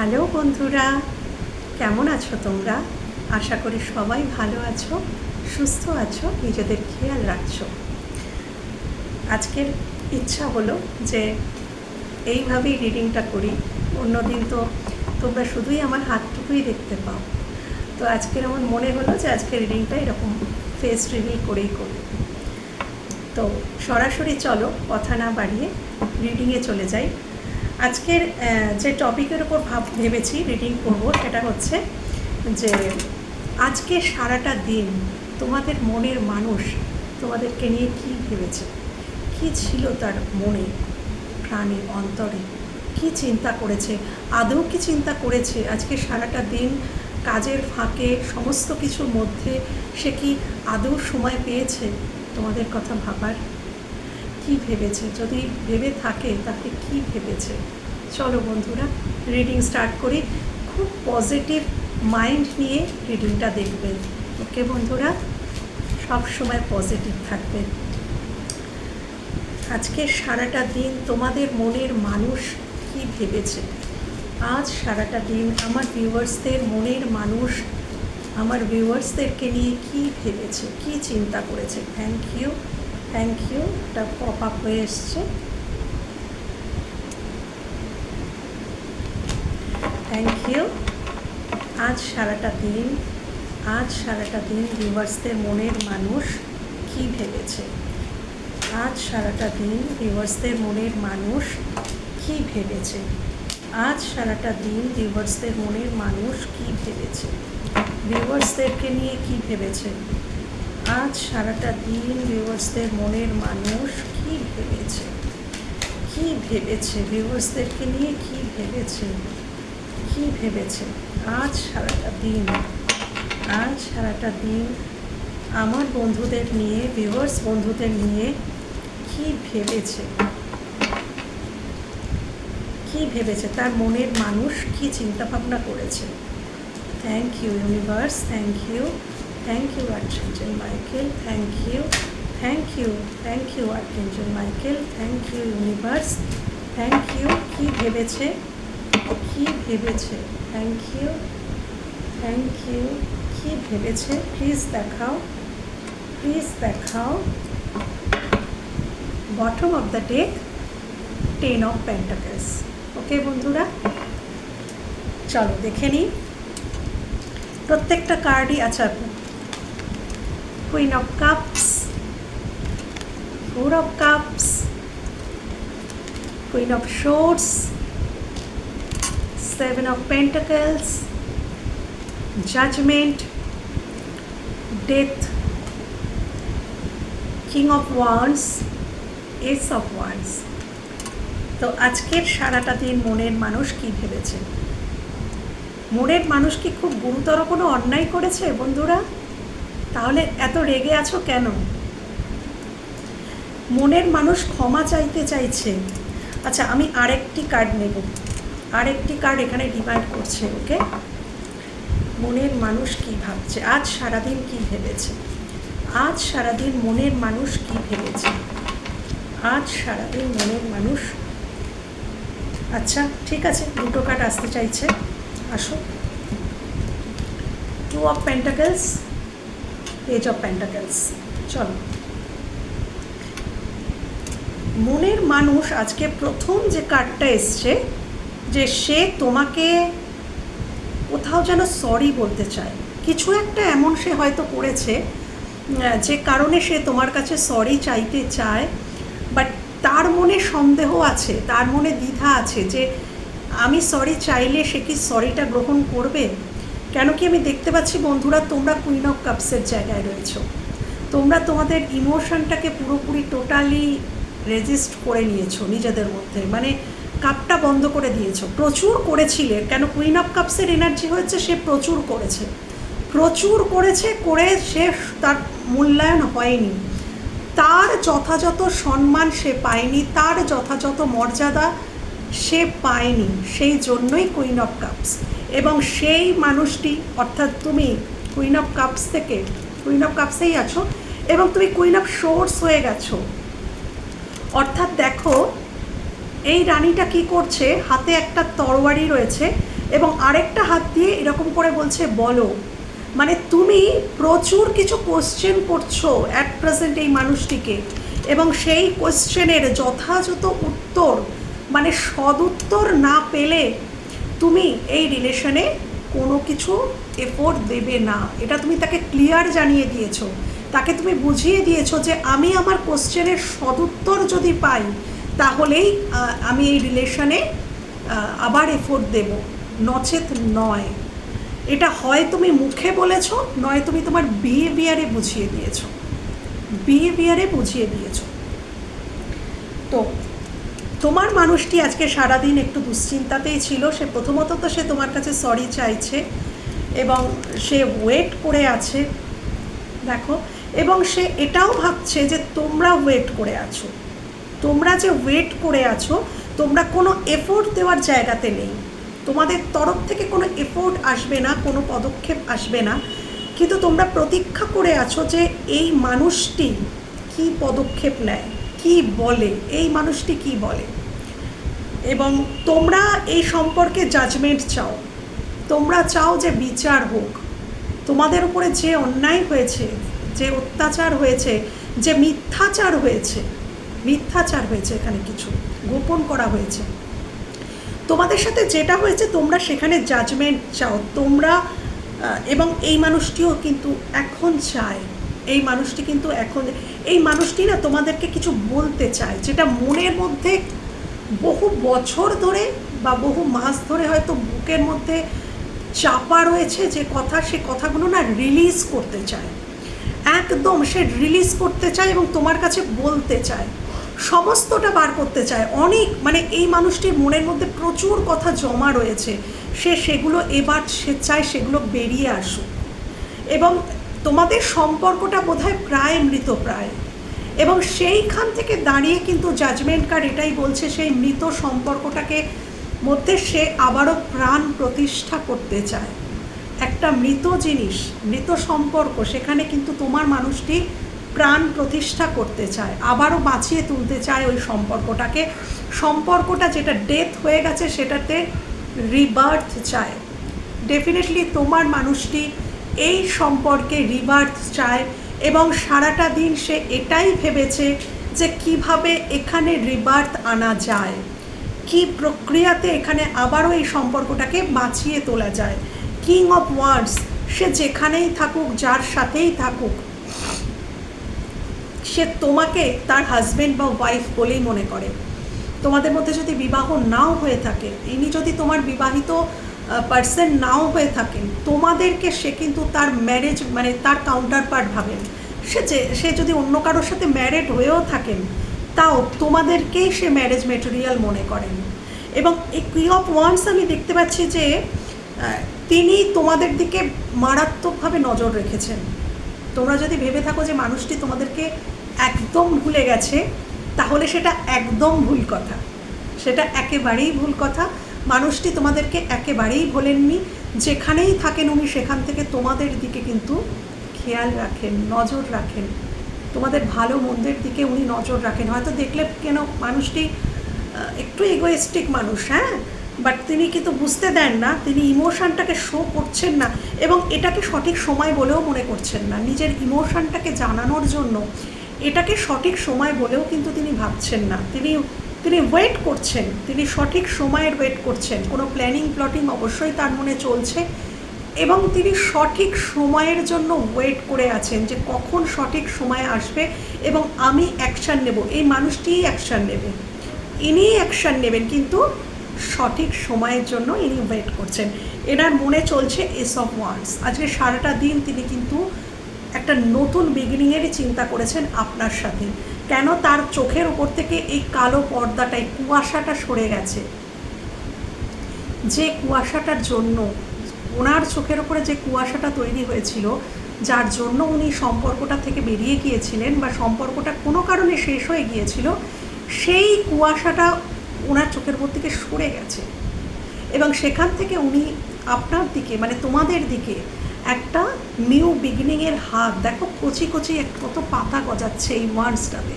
Hello বন্ধুরা, কেমন আছো তোমরা? আশা করি সবাই ভালো আছো, সুস্থ আছো, নিজেদের খেয়াল রাখছো। আজকের ইচ্ছা হলো যে এইভাবেই রিডিংটা করি। অন্যদিন তো তোমরা শুধুই আমার হাতটুকুই দেখতে পাও। তো আজকের আমার মনে হলো যে আজকের রিডিংটা এরকম ফেস রিভিল করেই করি। তো সরাসরি চলো, কথা না বাড়িয়ে রিডিংয়ে চলে যাই। আজকের যে টপিকের উপর ভাব ভেবেছি রিডিং করব, সেটা হচ্ছে যে আজকে সারাটা দিন তোমাদের মনের মানুষ তোমাদেরকে নিয়ে কী ভেবেছে? কী ছিল তার মনে, প্রাণে, অন্তরে? কি চিন্তা করেছে? আদৌ কি চিন্তা করেছে আজকে সারাটা দিন কাজের ফাঁকে, সমস্ত কিছুর মধ্যে? সে কি আদৌ সময় পেয়েছে? তোমাদের কথা ভাবার কি ভেবেছে? যদি ভেবে থাকে তাকে কি ভেবেছে? চলো বন্ধুরা রিডিং স্টার্ট করি। খুব পজিটিভ মাইন্ড নিয়ে রিডিংটা দেখবেন ওকে বন্ধুরা? সব সময় পজিটিভ থাকবে। আজকে সারাটা দিন তোমাদের মনের মানুষ কি ভেবেছে? আজ সারাটা দিন আমার ভিউয়ার্সদের মনের মানুষ, আমার ভিউয়ার্সদেরকে নিয়ে কি ভেবেছে? কি চিন্তা করেছে? থ্যাংক ইউ থ্যাংক ইউ এটা পপ আপ হয়ে এসছে। থ্যাংক ইউ আজ সারাটা দিন, আজ সারাটা দিন ভিউয়ার্সদের মনের মানুষ কি ভেবেছে? আজ সারাটা দিন ভিউয়ার্সদের মনের মানুষ কি ভেবেছে? আজ সারাটা দিন ভিউয়ার্সদের মনের মানুষ কি ভেবেছে? ভিউয়ার্সদেরকে নিয়ে কি ভেবেছে? আজ সারাটা দিন ভিউয়ার্সদের মনের মানুষ কি ভেবেছে? কি ভেবেছে? ভিউয়ার্সদেরকে নিয়ে কি ভেবেছে? কি ভেবেছে? আজ সারাটা দিন, আজ সারাটা দিন আমার বন্ধুদের নিয়ে ভিউয়ার্স বন্ধুদের নিয়ে কি ভেবেছে? কি ভেবেছে? তার মনের মানুষ কি চিন্তা ভাবনা করেছে? Thank you universe thank you thank you archangel Michael thank you thank you thank you archangel Michael thank you universe thank you কি ভেবেছে কি ভেবেছে থ্যাংক ইউ থ্যাংক ইউ কি ভেবেছে প্লিজ দেখাও প্লিজ দেখাও bottom of the deck ten of pentacles okay বন্ধুরা? চলো, দেখে নিই। প্রত্যেকটা কার্ডই আচ্ছা queen of cups four of cups queen of swords seven of pentacles judgement death king of wands ace of wands তো আজকের সারাটা দিন মনের মানুষ কি ভেবেছে? মনের মানুষ কি খুব গুরুতর কোনো অন্যায় করেছে বন্ধুরা? তাহলে এত রেগে আছো কেন? মনের মানুষ ক্ষমা চাইতে চাইছে। আচ্ছা আমি আরেকটি কার্ড নেব। আরেকটি কার্ড এখানে ডিমান্ড করছে ওকে মনের মানুষ কি ভাবছে? আজ সারাদিন কি ভেবেছে? আজ সারাদিন মনের মানুষ কি ভেবেছে? আজ সারাদিন মনের মানুষ আচ্ছা ঠিক আছে, দুটো কার্ড আসতে চাইছে। আসো। Two of pentacles page of pentacles চলো। মনের মানুষ আজকে প্রথম যে কার্ডটা এসছে, যে সে তোমাকে কোথাও যেন সরি বলতে চায়। কিছু একটা এমন সে হয়তো করেছে, যে কারণে সে তোমার কাছে সরি চাইতে চায় বাট তার মনে সন্দেহ আছে, তার মনে দ্বিধা আছে যে আমি সরি চাইলে সে কি সরিটা গ্রহণ করবে? কেন কি আমি দেখতে পাচ্ছি বন্ধুরা, তোমরা কুইন অফ কাপসের জায়গায় রয়েছো। তোমরা তোমাদের ইমোশনটাকে পুরোপুরি টোটালি রেজিস্ট করে নিয়েছো নিজেদের মধ্যে। মানে কাপটা বন্ধ করে দিয়েছ। প্রচুর করেছিলে, কেন কুইন অফ কাপসের এনার্জি হয়েছে, সে প্রচুর করেছে। প্রচুর করেছে, করে সে তার মূল্যায়ন হয়নি। তার যথাযথ সম্মান সে পায়নি, তার যথাযথ মর্যাদা সে পায়নি। সেই জন্যই কুইন অফ কাপস এবং সেই মানুষটি, অর্থাৎ তুমি কুইন অফ কাপস থেকে কুইন অফ কাপসেই আছো, এবং তুমি কুইন অফ শোর্স হয়ে গেছো। অর্থাৎ দেখো, এই রানীটা কি করছে, হাতে একটা তরবারি রয়েছে এবং আরেকটা হাত দিয়ে এরকম করে বলছে, বলো। মানে তুমি প্রচুর কিছু কোশ্চেন করছ অ্যাট প্রেজেন্ট এই মানুষটিকে এবং সেই কোশ্চেনের যথাযথ উত্তর মানে সদুত্তর না পেলে তুমি এই রিলেশনে কোনো কিছু এফোর্ট দেবে না। এটা তুমি তাকে ক্লিয়ার জানিয়ে দিয়েছ। তাকে তুমি বুঝিয়ে দিয়েছ যে আমি আমার কোশ্চেনের সদুত্তর যদি পাই, তাহলেই আমি এই রিলেশনে আবার এফোর্ট দেব। নচেত নয়। এটা হয় তুমি মুখে বলেছ, নয় তুমি তোমার বিহেভিয়ারে বুঝিয়ে দিয়েছ। বিহেভিয়ারে বুঝিয়ে দিয়েছ। তো তোমার মানুষটি আজকে সারাদিন একটু দুশ্চিন্তাতেই ছিল। সে প্রথমত তো সে তোমার কাছে সরি চাইছে এবং সে ওয়েট করে আছে, দেখো। এবং সে এটাও ভাবছে যে তোমরা ওয়েট করে আছো। তোমরা যে ওয়েট করে আছো, তোমরা কোনো এফোর্ট দেওয়ার জায়গাতে নেই। তোমাদের তরফ থেকে কোনো এফোর্ট আসবে না, কোনো পদক্ষেপ আসবে না। কিন্তু তোমরা প্রতীক্ষা করে আছো যে এই মানুষটি কি পদক্ষেপ নেয়। কি বলে? এই মানুষটি কি বলে? এবং তোমরা এই সম্পর্কে জাজমেন্ট চাও। তোমরা চাও যে বিচার হোক। তোমাদের উপরে যে অন্যায় হয়েছে, যে অত্যাচার হয়েছে, যে মিথ্যাচার হয়েছে মিথ্যাচার হয়েছে এখানে কিছু, গোপন করা হয়েছে। তোমাদের সাথে যেটা হয়েছে, তোমরা সেখানে জাজমেন্ট চাও। তোমরা এবং এই মানুষটিও কিন্তু এখন চায়। এই মানুষটি কিন্তু এখন, এই মানুষটি না তোমাদেরকে কিছু বলতে চায়, যেটা মনের মধ্যে বহু বছর ধরে বা বহু মাস ধরে হয়তো বুকের মধ্যে চাপা রয়েছে যে কথা, সে কথাগুলো না রিলিজ করতে চায়। একদম সে রিলিজ করতে চায় এবং তোমার কাছে বলতে চায়। সমস্তটা বার করতে চায়। অনেক মানে এই মানুষটির মনের মধ্যে প্রচুর কথা জমা রয়েছে। সে সেগুলো এবার সে চায় সেগুলো বেরিয়ে আসুক। এবং তোমাদের সম্পর্কটা বোধহয় প্রায় মৃতপ্রায়। এবং সেইখান থেকে দাঁড়িয়ে কিন্তু জাজমেন্ট কার্ড এটাই বলছে সেই মৃত সম্পর্কটাকে মধ্যে সে আবারও প্রাণ প্রতিষ্ঠা করতে চায়। একটা মৃত জিনিস, মৃত সম্পর্ক, সেখানে কিন্তু তোমার মানুষটি প্রাণ প্রতিষ্ঠা করতে চায়, আবারও বাঁচিয়ে তুলতে চায় ওই সম্পর্কটাকে। সম্পর্কটা যেটা ডেথ হয়ে গেছে, সেটাতে রিবার্থ চায়। ডেফিনেটলি তোমার মানুষটি এই সম্পর্কে রিবার্থ চায় এবং সারাটা দিন সে এটাই ভেবেছে যে কীভাবে এখানে রিবার্থ আনা যায়। কি প্রক্রিয়াতে এখানে আবারও এই সম্পর্কটাকে বাঁচিয়ে তোলা যায়। কিং অফ ওয়ার্ডস, সে যেখানেই থাকুক, যার সাথেই থাকুক, সে তোমাকে তার হাজবেন্ড বা ওয়াইফ বলেই মনে করে। তোমাদের মধ্যে যদি বিবাহ নাও হয়ে থাকে, ইনি যদি তোমার বিবাহিত পার্সন নাও হয়ে থাকেন, তোমাদেরকে সে কিন্তু তার ম্যারেজ মানে তার কাউন্টার পার্ট ভাবেন। সে যে, সে যদি অন্য কারোর সাথে ম্যারেড হয়েও থাকেন, তাও তোমাদেরকেই সে ম্যারেজ মেটেরিয়াল মনে করেন। এবং এই কুই অফ ওয়ান্স আমি দেখতে পাচ্ছি যে তিনি তোমাদের দিকে মারাত্মকভাবে নজর রেখেছেন। তোমরা যদি ভেবে থাকো যে মানুষটি তোমাদেরকে একদম ভুলে গেছে, তাহলে সেটা একদম ভুল কথা। সেটা একেবারেই ভুল কথা। মানুষটি তোমাদেরকে একেবারেই ভোলেননি। যেখানেই থাকেন উনি, সেখান থেকে তোমাদের দিকে কিন্তু খেয়াল রাখেন, নজর রাখেন। তোমাদের ভালো মন্দের দিকে উনি নজর রাখেন। হয়তো দেখলে কেন মানুষটি একটু এগোয়েস্টিক মানুষ হ্যাঁ? বাট তিনি কিন্তু বুঝতে দেন না, তিনি ইমোশনটাকে শো করছেন না এবং এটাকে সঠিক সময় বলেও মনে করছেন না। নিজের ইমোশনটাকে জানানোর জন্য এটাকে সঠিক সময় বলেও কিন্তু তিনি ভাবছেন না। তিনি তিনি ওয়েট করছেন, তিনি সঠিক সময়ের ওয়েট করছেন। কোনো প্ল্যানিং প্লটিং অবশ্যই তার মনে চলছে এবং তিনি সঠিক সময়ের জন্য ওয়েট করে আছেন যে কখন সঠিক সময় আসবে এবং আমি অ্যাকশান নেব। এই মানুষটিই অ্যাকশান নেবে। ইনিই অ্যাকশান নেবেন কিন্তু সঠিক সময়ের জন্য ইনি ওয়েট করছেন। এনার মনে চলছে এস অফ ওয়ান্স আজকে সারাটা দিন তিনি কিন্তু একটা নতুন বিগিনিংয়েরই চিন্তা করেছেন আপনার সাথে। কেন তার চোখের ওপর থেকে এই কালো পর্দাটা এই কুয়াশাটা সরে গেছে? যে কুয়াশাটার জন্য, ওনার চোখের ওপরে যে কুয়াশাটা তৈরি হয়েছিল, যার জন্য উনি সম্পর্কটা থেকে বেরিয়ে গিয়েছিলেন বা সম্পর্কটা কোনো কারণে শেষ হয়ে গিয়েছিল, সেই কুয়াশাটা ওনার চোখের উপর থেকে সরে গেছে। এবং সেখান থেকে উনি আপনার দিকে মানে তোমাদের দিকে একটা নিউ বিগিনিংয়ের হাত। দেখো কচি কচি কত পাতা গজাচ্ছে এই ওয়ার্ডসটাতে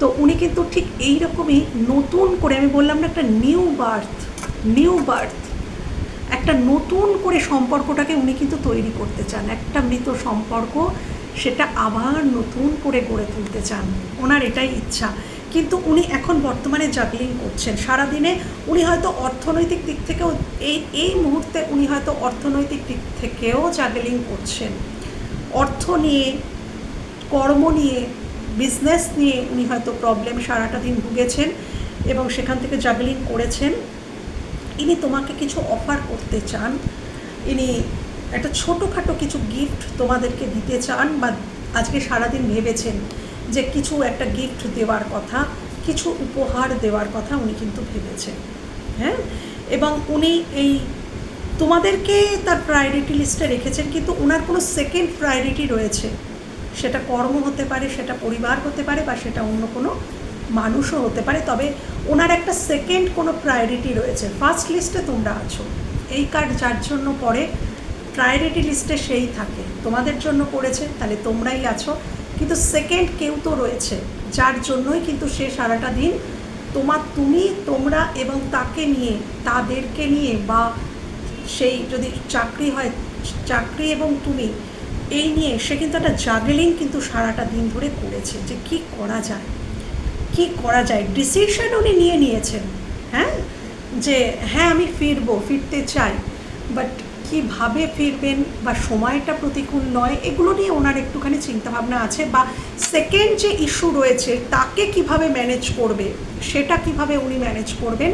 তো উনি কিন্তু ঠিক এই রকমই নতুন করে, আমি বললাম না একটা নিউ বার্থ নিউ বার্থ একটা নতুন করে সম্পর্কটাকে উনি কিন্তু তৈরি করতে চান। একটা মৃত সম্পর্ক, সেটা আবার নতুন করে গড়ে তুলতে চান। ওনার এটাই ইচ্ছা। কিন্তু উনি এখন বর্তমানে জাগলিং করছেন। সারাদিনে উনি হয়তো অর্থনৈতিক দিক থেকেও এই এই মুহূর্তে উনি হয়তো অর্থনৈতিক দিক থেকেও জাগলিং করছেন। অর্থ নিয়ে, কর্ম নিয়ে বিজনেস নিয়ে উনি হয়তো প্রবলেম সারাটা দিন ভুগেছেন এবং সেখান থেকে জাগলিং করেছেন। ইনি তোমাকে কিছু অফার করতে চান, ইনি একটা ছোটোখাটো কিছু গিফট তোমাদেরকে দিতে চান বা আজকে সারাদিন ভেবেছেন। যে কিছু একটা গিফট দেওয়ার কথা, কিছু উপহার দেওয়ার কথা উনি কিন্তু ভেবেছেন হ্যাঁ? এবং উনি এই তোমাদেরকে তার প্রায়োরিটি লিস্টে রেখেছেন, কিন্তু ওনার কোনো সেকেন্ড প্রায়োরিটি রয়েছে। সেটা কর্ম হতে পারে, সেটা পরিবার হতে পারে, বা সেটা অন্য কোনো মানুষও হতে পারে, তবে ওনার একটা সেকেন্ড কোনো প্রায়োরিটি রয়েছে। ফার্স্ট লিস্টে তোমরা আছো। এই কার্ড যার জন্য পড়ে প্রায়োরিটি লিস্টে সেই থাকে। তোমাদের জন্য পড়েছে, তাহলে তোমরাই আছো। কিন্তু সেকেন্ড কেউ তো রয়েছে, যার জন্যই কিন্তু সে সারাটা দিন তোমার তুমি, তোমরা এবং তাকে নিয়ে, তাদেরকে নিয়ে বা সেই যদি চাকরি হয়, চাকরি এবং তুমি এই নিয়ে সে কিন্তু একটা জাগলিং কিন্তু সারাটা দিন ধরে করেছে যে কি করা যায়, কি করা যায়। ডিসিশন উনি নিয়ে নিয়েছেন হ্যাঁ? যে হ্যাঁ আমি ফিরবো, ফিরতে চাই বাট কীভাবে ফিরবেন বা সময়টা প্রতিকূল নয়, এগুলো নিয়ে ওনার একটুখানি চিন্তাভাবনা আছে বা সেকেন্ড যে ইস্যু রয়েছে, তাকে কীভাবে ম্যানেজ করবে, সেটা কীভাবে উনি ম্যানেজ করবেন,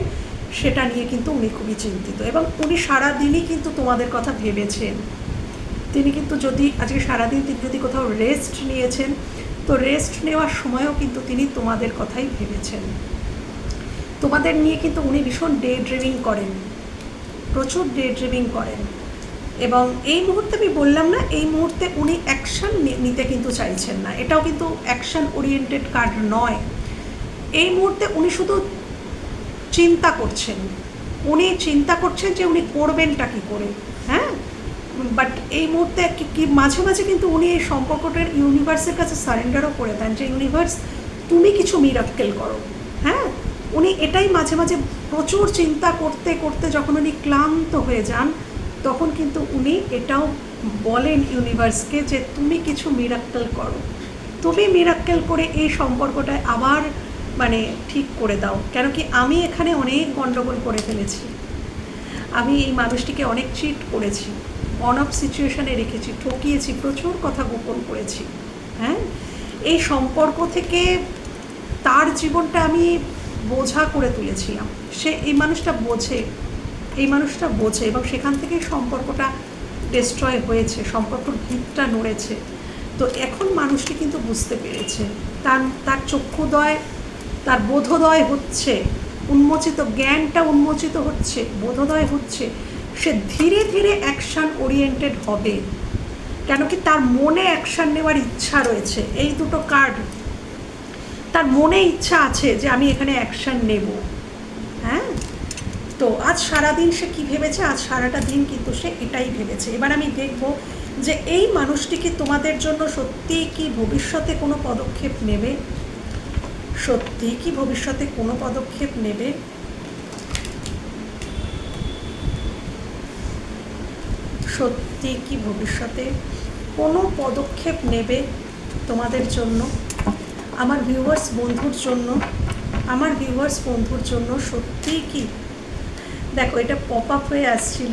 সেটা নিয়ে কিন্তু উনি খুবই চিন্তিত। এবং উনি সারাদিনই কিন্তু তোমাদের কথা ভেবেছেন। তিনি কিন্তু যদি আজকে সারাদিন তিনি যদি কোথাও রেস্ট নিয়েছেন, তো রেস্ট নেওয়ার সময়ও কিন্তু তিনি তোমাদের কথাই ভেবেছেন। তোমাদের নিয়ে কিন্তু উনি ভীষণ ডে ড্রিভিং করেন। প্রচুর ডে ড্রিভিং করেন। এবং এই মুহূর্তে আমি বললাম না, এই মুহূর্তে উনি অ্যাকশান নিতে কিন্তু চাইছেন না। এটাও কিন্তু অ্যাকশান ওরিয়েন্টেড কার্ড নয়। এই মুহূর্তে উনি শুধু চিন্তা করছেন। উনি চিন্তা করছেন যে উনি করবেনটা কী করে হ্যাঁ? বাট এই মুহূর্তে কি মাঝে মাঝে কিন্তু উনি এই সম্পর্কটার ইউনিভার্সের কাছে সারেন্ডারও করে দেন যে ইউনিভার্স তুমি কিছু মিরাক্কেল করো। হ্যাঁ? উনি এটাই মাঝে মাঝে প্রচুর চিন্তা করতে করতে যখন উনি ক্লান্ত হয়ে যান তখন কিন্তু উনি এটাও বলেন ইউনিভার্সকে যে তুমি কিছু মিরাক্কেল করো। তুমি মিরাক্কেল করে এই সম্পর্কটায় আবার মানে ঠিক করে দাও। কেন কি আমি এখানে অনেক গণ্ডগোল করে ফেলেছি। আমি এই মানুষটিকে অনেক চিট করেছি। অন অফ সিচুয়েশানে রেখেছি, ঠকিয়েছি, প্রচুর কথা গোপন করেছি। হ্যাঁ? এই সম্পর্ক থেকে তার জীবনটা আমি বোঝা করে তুলেছিলাম। সে এই মানুষটা বোঝে। এই মানুষটা বোঝে এবং সেখান থেকেই সম্পর্কটা ডিস্ট্রয় হয়েছে, সম্পর্কর ভিতটা নড়েছে। তো এখন মানুষটি কিন্তু বুঝতে পেরেছে, তার তার চক্ষুদয়, তার বোধোদয় হচ্ছে, উন্মোচিত, জ্ঞানটা উন্মোচিত হচ্ছে, বোধোদয় হচ্ছে, সে ধীরে ধীরে অ্যাকশান ওরিয়েন্টেড হবে। কেন কি তার মনে অ্যাকশান নেওয়ার ইচ্ছা রয়েছে, এই দুটো কার্ড তার মনে ইচ্ছা আছে যে আমি এখানে অ্যাকশান নেব। আজ সারাদিন সে কী ভেবেছে? আজ সারাটা দিন কিন্তু সে এটাই ভেবেছে। এবার আমি দেখব যে এই মানুষটিকে তোমাদের জন্য সত্যি কি ভবিষ্যতে কোনো পদক্ষেপ নেবে? সত্যি কি ভবিষ্যতে কোনো পদক্ষেপ নেবে? সত্যি কি ভবিষ্যতে কোনো পদক্ষেপ নেবে তোমাদের জন্য? আমার ভিউয়ার্স বন্ধুর জন্য, আমার ভিউয়ার্স বন্ধুর জন্য সত্যি কি দেখো, এটা পপ আপ হয়ে আসছিল।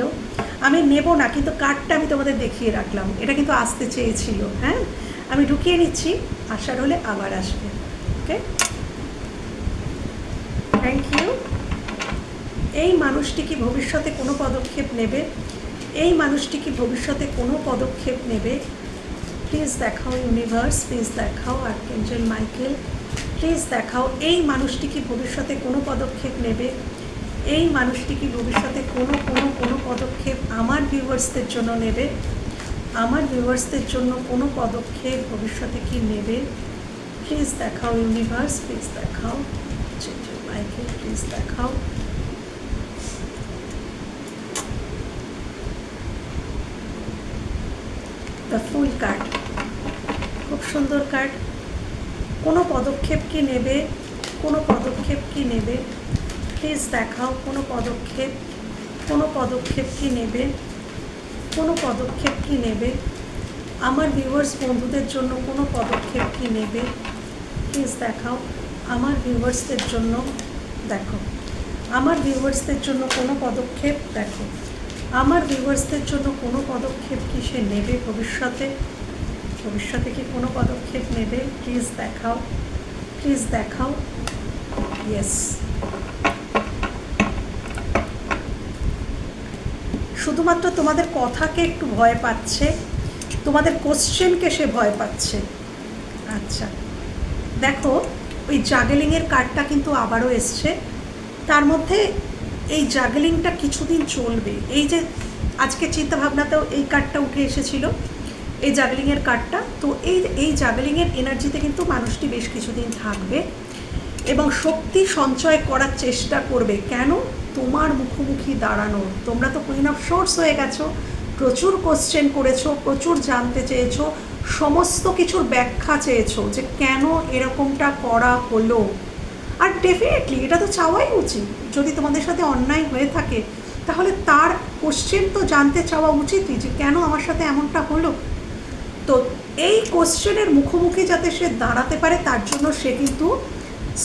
আমি নেব না, কিন্তু কার্ডটা আমি তোমাদের দেখিয়ে রাখলাম। এটা কিন্তু আসতে চেয়েছিল হ্যাঁ? আমি ঢুকিয়ে নিচ্ছি, আসার হলে আবার আসবে ওকে থ্যাংক ইউ এই মানুষটি কি ভবিষ্যতে কোনো পদক্ষেপ নেবে? এই মানুষটি কি ভবিষ্যতে কোনো পদক্ষেপ নেবে? প্লিজ দেখাও ইউনিভার্স প্লিজ দেখাও আর্কেঞ্জেল মাইকেল প্লিজ দেখাও এই মানুষটি কি ভবিষ্যতে কোনো পদক্ষেপ নেবে? এই মানুষটি কি ভবিষ্যতে কোনো কোনো কোনো পদক্ষেপ আমার ভিউয়ার্সদের জন্য নেবে? আমার ভিউয়ার্সদের জন্য কোনো পদক্ষেপ ভবিষ্যতে কি নেবে? প্লিজ দেখাও ইউনিভার্স প্লিজ দেখাও মাইকেল প্লিজ দেখাও। দ্য ফুল কার্ড খুব সুন্দর কার্ড কোনো পদক্ষেপ কি নেবে? কোনো পদক্ষেপ কি নেবে? প্লিজ দেখাও, কোনো পদক্ষেপ কোনো পদক্ষেপ কি নেবে? কোনো পদক্ষেপ কি নেবে? আমার ভিউয়ার্স বন্ধুদের জন্য কোনো পদক্ষেপ কি নেবে? প্লিজ দেখাও, আমার ভিউয়ার্সদের জন্য দেখো। আমার ভিউয়ার্সদের জন্য কোনো পদক্ষেপ দেখো। আমার ভিউয়ার্সদের জন্য কোনো পদক্ষেপ কি সে নেবে ভবিষ্যতে? ভবিষ্যতে কি কোনো পদক্ষেপ নেবে? প্লিজ দেখাও প্লিজ দেখাও। ইয়েস শুধুমাত্র তোমাদের কথাকে একটু ভয় পাচ্ছে, তোমাদের কোশ্চেনকে সে ভয় পাচ্ছে। আচ্ছা দেখো, ওই জাগেলিংয়ের কার্ডটা কিন্তু আবারও এসছে। তার মধ্যে এই জাগেলিংটা কিছুদিন চলবে। এই যে আজকে চিন্তাভাবনাতেও এই কার্ডটা উঠে এসেছিল, এই জাগলিংয়ের কার্ডটা তো এই এই জাগলিংয়ের এনার্জিতে কিন্তু মানুষটি বেশ কিছুদিন থাকবে এবং শক্তি সঞ্চয় করার চেষ্টা করবে। কেন? তোমার মুখোমুখি দাঁড়ানো। তোমরা তো কুইন অফ সোর্স হয়ে গেছো। প্রচুর কোশ্চেন করেছ, প্রচুর জানতে চেয়েছো, সমস্ত কিছুর ব্যাখ্যা চেয়েছো যে কেন এরকমটা করা হলো। আর ডেফিনেটলি এটা তো চাওয়াই উচিত। যদি তোমাদের সাথে অন্যায় হয়ে থাকে, তাহলে তার কোশ্চেন তো জানতে চাওয়া উচিতই যে কেন আমার সাথে এমনটা হলো। তো এই কোশ্চেনের মুখোমুখি যাতে সে দাঁড়াতে পারে, তার জন্য সে কিন্তু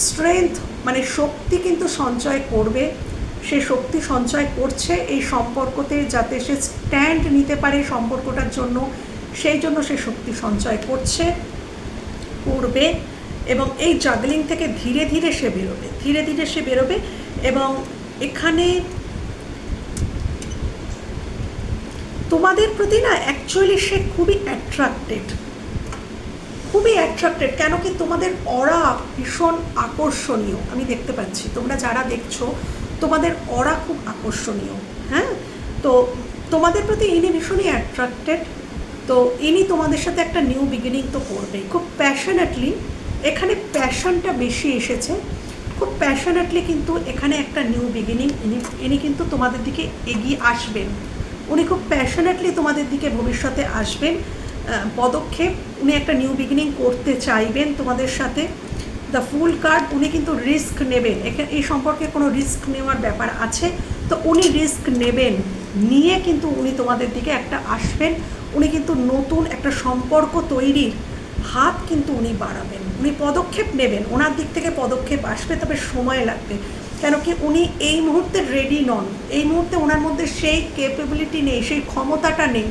স্ট্রেংথ মানে শক্তি কিন্তু সঞ্চয় করবে। সে শক্তি সঞ্চয় করছে এই সম্পর্কতে যাতে সে স্ট্যান্ড নিতে পারে সম্পর্কটার জন্য। সেই জন্য সে শক্তি সঞ্চয় করছে, করবে এবং এই জাগলিং থেকে ধীরে ধীরে সে বেরোবে, ধীরে ধীরে সে বেরোবে এবং এখানে তোমাদের প্রতি না অ্যাকচুয়ালি সে খুবই অ্যাট্রাক্টেড খুবই অ্যাট্রাক্টেড কেন কি তোমাদের অরা ভীষণ আকর্ষণীয়। আমি দেখতে পাচ্ছি, তোমরা যারা দেখছ তোমাদের অরা খুব আকর্ষণীয় হ্যাঁ? তো তোমাদের প্রতি ইনি ভীষণই অ্যাট্রাক্টেড তো ইনি তোমাদের সাথে একটা নিউ বিগিনিং তো করবেই। খুব প্যাশনেটলি এখানে প্যাশনটা বেশি এসেছে, খুব প্যাশনেটলি কিন্তু এখানে একটা নিউ বিগিনিং ইনি ইনি কিন্তু তোমাদের দিকে এগিয়ে আসবেন। উনি খুব প্যাশনেটলি তোমাদের দিকে ভবিষ্যতে আসবেন পদক্ষেপ, উনি একটা নিউ বিগিনিং করতে চাইবেন তোমাদের সাথে। দ্য ফুল কার্ড উনি কিন্তু রিস্ক নেবেন। এখানে এই সম্পর্কে কোনো রিস্ক নেওয়ার ব্যাপার আছে? তো উনি রিস্ক নেবেন। নিয়ে কিন্তু উনি তোমাদের দিকে একটা আসবেন। উনি কিন্তু নতুন একটা সম্পর্ক তৈরির হাত কিন্তু উনি বাড়াবেন। উনি পদক্ষেপ নেবেন। ওনার দিক থেকে পদক্ষেপ আসবে, তবে সময় লাগবে। কেন কি উনি এই মুহূর্তে রেডি নন। এই মুহূর্তে ওনার মধ্যে সেই কেপেবিলিটি নেই, সেই ক্ষমতাটা নেই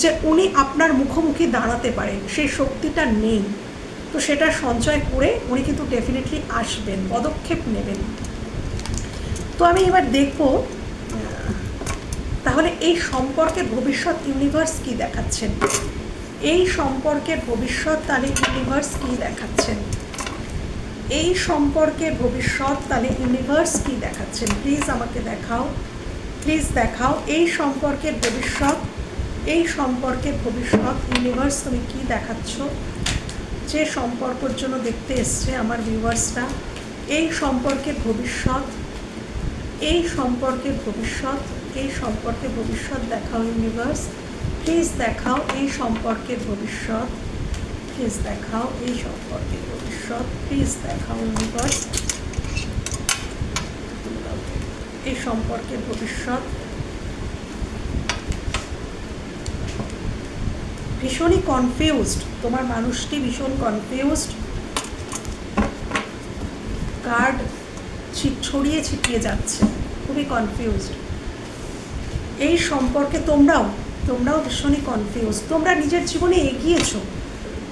যে উনি আপনার মুখোমুখি দাঁড়াতে পারেন। সেই শক্তিটা নেই। তো সেটা সঞ্চয় করে উনি কিন্তু ডেফিনেটলি আসবেন, পদক্ষেপ নেবেন। তো আমি এবার দেখব তাহলে এই সম্পর্কের ভবিষ্যৎ ইউনিভার্স কি দেখাচ্ছেন? এই সম্পর্কের ভবিষ্যৎ তাহলে ইউনিভার্স কি দেখাচ্ছেন? এই সম্পর্কের ভবিষ্যৎ তাহলে ইউনিভার্স কি দেখাচ্ছেন? প্লিজ আমাকে দেখাও প্লিজ দেখাও, এই সম্পর্কের ভবিষ্যৎ, এই সম্পর্কের ভবিষ্যৎ ইউনিভার্স তুমি কি দেখাচ্ছ? যে সম্পর্কের জন্য দেখতে এসছে আমার ভিউয়ার্সরা এই সম্পর্কের ভবিষ্যৎ, এই সম্পর্কের ভবিষ্যৎ, এই সম্পর্কে ভবিষ্যৎ দেখাও ইউনিভার্স প্লিজ দেখাও এই সম্পর্কের ভবিষ্যৎ প্লিজ দেখাও এই সম্পর্কের ভবিষ্যৎ প্লিজ দেখাও ইউনিভার্স এই সম্পর্কের ভবিষ্যৎ। ভীষণই কনফিউজড তোমার মানুষটি ভীষণ কনফিউজড কার্ড ছড়িয়ে ছিটিয়ে যাচ্ছে। খুবই কনফিউজড এই সম্পর্কে তোমরাও তোমরাও ভীষণই কনফিউজ তোমরা নিজের জীবনে এগিয়েছো।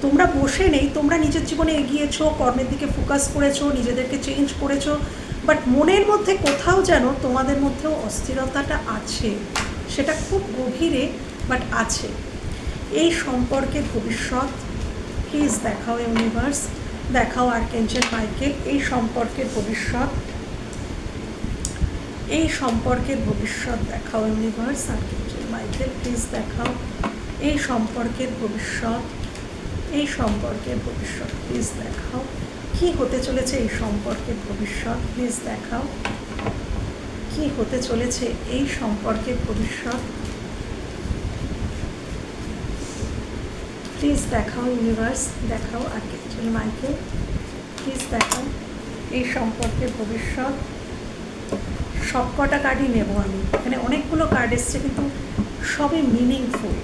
তোমরা বসে নেই, তোমরা নিজের জীবনে এগিয়েছো, কর্মের দিকে ফোকাস করেছ, নিজেদেরকে চেঞ্জ করেছ বাট মনের মধ্যে কোথাও যেন তোমাদের মধ্যেও অস্থিরতাটা আছে। সেটা খুব গভীরে বাট আছে। এই সম্পর্কের ভবিষ্যৎ প্লিজ দেখাও ইউনিভার্স দেখাও আর্কেঞ্জেল মাইকেল এই সম্পর্কের ভবিষ্যৎ, এই সম্পর্কের ভবিষ্যৎ দেখাও ইউনিভার্স আর্কেঞ্জেল মাইকেল প্লিজ দেখাও, এই সম্পর্কের ভবিষ্যৎ, এই সম্পর্কের ভবিষ্যৎ প্লিজ দেখাও, কি হতে চলেছে এই সম্পর্কের ভবিষ্যৎ প্লিজ দেখাও, কি হতে চলেছে এই সম্পর্কের ভবিষ্যৎ প্লিজ দেখাও ইউনিভার্স দেখাও আর্কিটেক্ট মাইকেল প্লিজ দেখাও এই সম্পর্কে ভবিষ্যৎ। সবকটা কার্ডই নেব আমি। এখানে অনেকগুলো কার্ড এসছে, কিন্তু সবই মিনিংফুল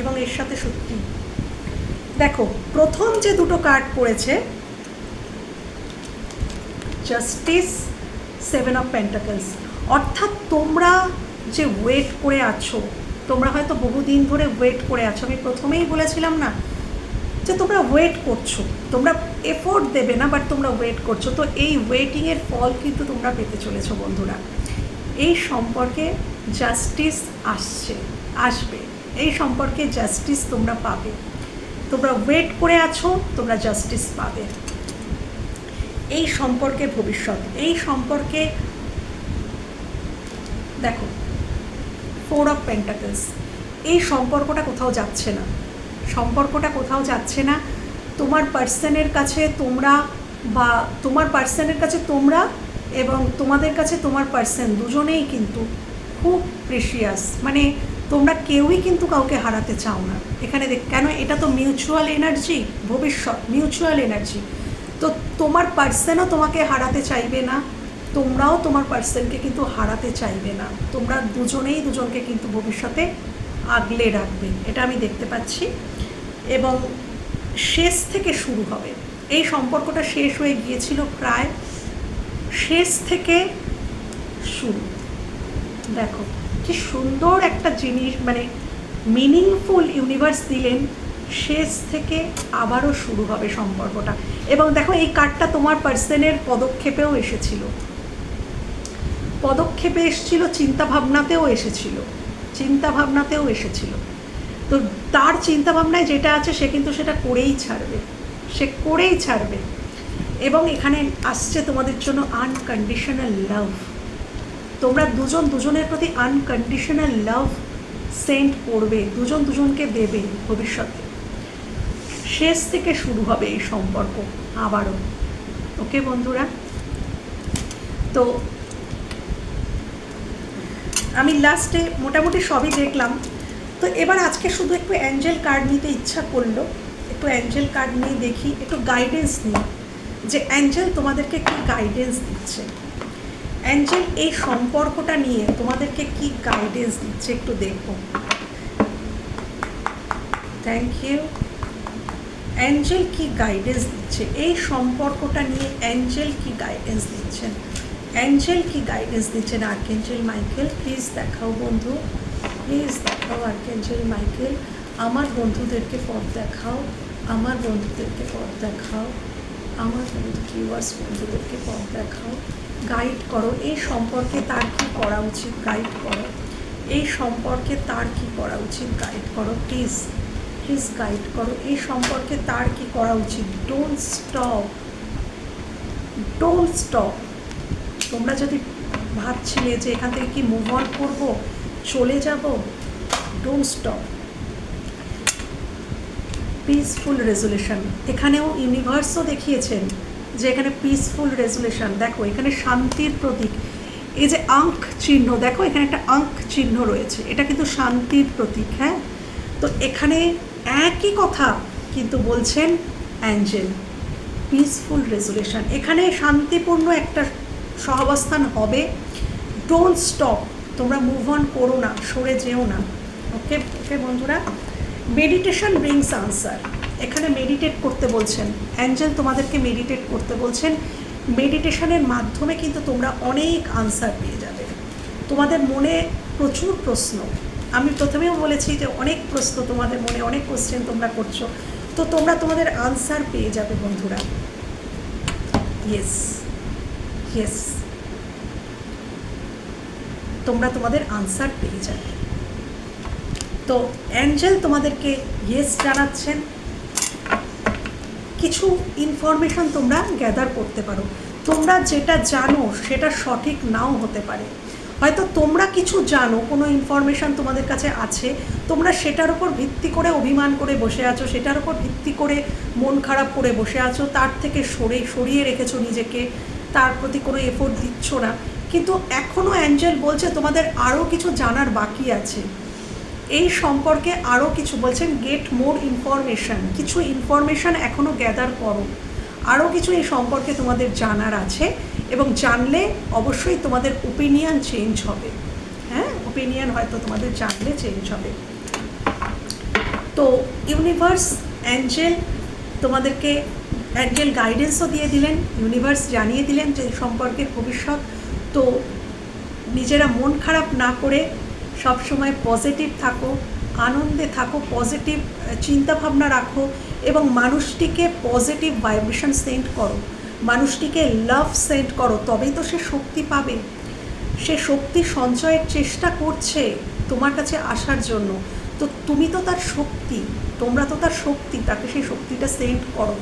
এবং এর সাথে সত্যি। দেখো, প্রথম যে দুটো কার্ড পড়েছে জাস্টিস সেভেন অফ পেন্টাকলস অর্থাৎ তোমরা যে ওয়েট করে আছো তোমরা হয়তো বহুদিন ধরে ওয়েট করে আছো। আমি প্রথমেই বলেছিলাম না যে তোমরা ওয়েট করছ। তোমরা এফোর্ট দেবে না বাট তোমরা ওয়েট করছ। তো এই ওয়েটিংয়ের ফল কিন্তু তোমরা পেতে চলেছো, বন্ধুরা। এই সম্পর্কে জাস্টিস আসছে, আসবে। এই সম্পর্কে জাস্টিস তোমরা পাবে। তোমরা ওয়েট করে আছো, তোমরা জাস্টিস পাবে। এই সম্পর্কে ভবিষ্যৎ, এই সম্পর্কে দেখো ফোর অফ পেন্টাকলস। এই সম্পর্কটা কোথাও যাচ্ছে না। সম্পর্কটা কোথাও যাচ্ছে না। তোমার পার্সনের কাছে তোমরা বা তোমার পার্সনের কাছে তোমরা এবং তোমাদের কাছে তোমার পার্সন দুজনেই কিন্তু খুব প্রেশিয়াস মানে তোমরা কেউই কিন্তু কাউকে হারাতে চাও না। এখানে দেখ, কেন? এটা তো মিউচুয়াল এনার্জি ভবিষ্যৎ মিউচুয়াল এনার্জি তো তোমার পার্সনও তোমাকে হারাতে চাইবে না। তোমরাও তোমার পার্সনকে কিন্তু হারাতে চাইবে না। তোমরা দুজনেই দুজনকে কিন্তু ভবিষ্যতে আগলে রাখবে। এটা আমি দেখতে পাচ্ছি। এবং শেষ থেকে শুরু হবে। এই সম্পর্কটা শেষ হয়ে গিয়েছিল প্রায় শেষ থেকে শুরু। দেখো, কি সুন্দর একটা জিনিস মানে মিনিংফুল ইউনিভার্স দিলেন, শেষ থেকে আবারও শুরু হবে সম্পর্কটা। এবং দেখো, এই কার্ডটা তোমার পার্সনের পদক্ষেপেও এসেছিল। পদক্ষেপে এসেছিল, চিন্তাভাবনাতেও এসেছিল চিন্তাভাবনাতেও এসেছিল। তো তার চিন্তাভাবনায় যেটা আছে সে কিন্তু সেটা করেই ছাড়বে, সে করেই ছাড়বে। এবং এখানে আসছে তোমাদের জন্য আনকন্ডিশনাল লাভ তোমরা দুজন দুজনের প্রতি আনকন্ডিশনাল লাভ সেন্ড করবে, দুজন দুজনকে দেবে ভবিষ্যতে। শেষ থেকে শুরু হবে এই সম্পর্ক আবারও। ওকে বন্ধুরা? তো আমি লাস্টে মোটামুটি সবই দেখলাম। তো এবার আজকে শুধু একটু অ্যাঞ্জেল কার্ড নিতে ইচ্ছা করল। একটু অ্যাঞ্জেল কার্ড নিয়ে দেখি, একটু গাইডেন্স নিই যে অ্যাঞ্জেল তোমাদেরকে কি গাইডেন্স দিচ্ছে। অ্যাঞ্জেল এই সম্পর্কটা নিয়ে তোমাদেরকে কি গাইডেন্স দিচ্ছে একটু দেখো। থ্যাংক ইউ অ্যাঞ্জেল কি গাইডেন্স দিচ্ছে? এই সম্পর্কটা নিয়ে অ্যাঞ্জেল কি গাইডেন্স দিচ্ছেন অ্যাঞ্জেল কি গাইডেন্স দিচ্ছেন আর্কেঞ্জেল মাইকেল প্লিজ দেখাও বন্ধু প্লিজ দেখাও আর্কেঞ্জেল মাইকেল আমার বন্ধুদেরকে পথ দেখাও, আমার বন্ধুদেরকে পথ দেখাও, আমার বন্ধু ভিউয়ার্স বন্ধুদেরকে পথ দেখাও গাইড করো, এই সম্পর্কে তার কি করা উচিত গাইড করো, এই সম্পর্কে তার কি করা উচিত গাইড করো প্লিজ প্লিজ গাইড করো, এই সম্পর্কে তার কি করা উচিত ডোন্ট স্টপ ডোন্ট স্টপ তোমরা যদি ভাবছিলে যে এখান থেকে কি মুভ অন করব, চলে যাব ডোন্ট স্টপ পিসফুল রেজুলেশন এখানেও ইউনিভার্সও দেখিয়েছেন যে এখানে পিসফুল রেজুলেশন দেখো, এখানে শান্তির প্রতীক। এই যে আঙ্ক চিহ্ন, দেখো, এখানে একটা আঙ্ক চিহ্ন রয়েছে। এটা কিন্তু শান্তির প্রতীক হ্যাঁ? তো এখানে একই কথা কিন্তু বলছেন অ্যাঞ্জেল। পিসফুল রেজুলেশন এখানে শান্তিপূর্ণ একটা সহাবস্থান হবে। ডোন্ট স্টপ তোমরা মুভ অন করো না, সরে যেও না। ওকে ওকে বন্ধুরা? মেডিটেশন ব্রিংস আনসার এখানে মেডিটেট করতে বলছেন। অ্যাঞ্জেল তোমাদেরকে মেডিটেট করতে বলছেন। মেডিটেশনের মাধ্যমে কিন্তু তোমরা অনেক আনসার পেয়ে যাবে। তোমাদের মনে প্রচুর প্রশ্ন। আমি প্রথমেও বলেছি যে অনেক প্রশ্ন তোমাদের মনে, অনেক কোশ্চেন তোমরা করছ। তো তোমরা তোমাদের আনসার পেয়ে যাবে, বন্ধুরা। ইয়েস ইয়েস তোমরা তোমাদের আনসার পেয়ে যাবে। তো অ্যাঞ্জেল তোমাদেরকে ইয়েস জানাচ্ছেন। কিছু ইনফরমেশন তোমরা গ্যাদার করতে পারো। তোমরা যেটা জানো সেটা সঠিক নাও হতে পারে। হয়তো তোমরা কিছু জানো, কোনো ইনফরমেশান তোমাদের কাছে আছে, তোমরা সেটার উপর ভিত্তি করে অভিমান করে বসে আছো, সেটার উপর ভিত্তি করে মন খারাপ করে বসে আছো, তার থেকে সরে, সরিয়ে রেখেছো নিজেকে। তার প্রতি কোনো এফোর্ট দিচ্ছ না। কিন্তু এখনও অ্যাঞ্জেল বলছে, তোমাদের আরও কিছু জানার বাকি আছে। এই সম্পর্কে আরও কিছু বলছেন গেট মোর ইনফরমেশান কিছু ইনফরমেশান এখনও গ্যাদার করো। আরও কিছু এই সম্পর্কে তোমাদের জানার আছে এবং জানলে অবশ্যই তোমাদের ওপিনিয়ন চেঞ্জ হবে। হ্যাঁ? ওপিনিয়ন হয়তো তোমাদের জানলে চেঞ্জ হবে। তো ইউনিভার্স অ্যাঞ্জেল তোমাদেরকে অ্যাঞ্জেল গাইডেন্সও দিয়ে দিলেন, ইউনিভার্স জানিয়ে দিলেন যে সম্পর্কের ভবিষ্যৎ। তো নিজেরা মন খারাপ না করে সবসময় পজিটিভ থাকো, আনন্দে থাকো, পজিটিভ চিন্তাভাবনা রাখো এবং মানুষটিকে পজিটিভ ভাইব্রেশন সেন্ড করো। মানুষটিকে লাভ সেন্ড করো, তবেই তো সে শক্তি পাবে। সে শক্তি সঞ্চয়ের চেষ্টা করছে তোমার কাছে আসার জন্য। তো তুমি তো তার শক্তি, তোমরা তো তার শক্তি, তাকে সেই শক্তিটা সেন্ড করো।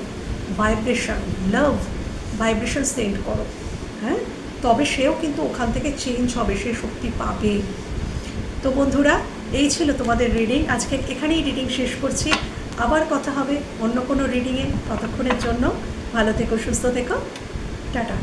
ভাইব্রেশন লাভ ভাইব্রেশন সেন্ড করো হ্যাঁ? তবে সেও কিন্তু ওখান থেকে চেঞ্জ হবে, সে শক্তি পাবে। তো বন্ধুরা, এই ছিল তোমাদের রিডিং আজকে এখানেই রিডিং শেষ করছি। আবার কথা হবে অন্য কোনো রিডিংয়ে ততক্ষণের জন্য। ভালো থেকো, সুস্থ থেকো। টাটা।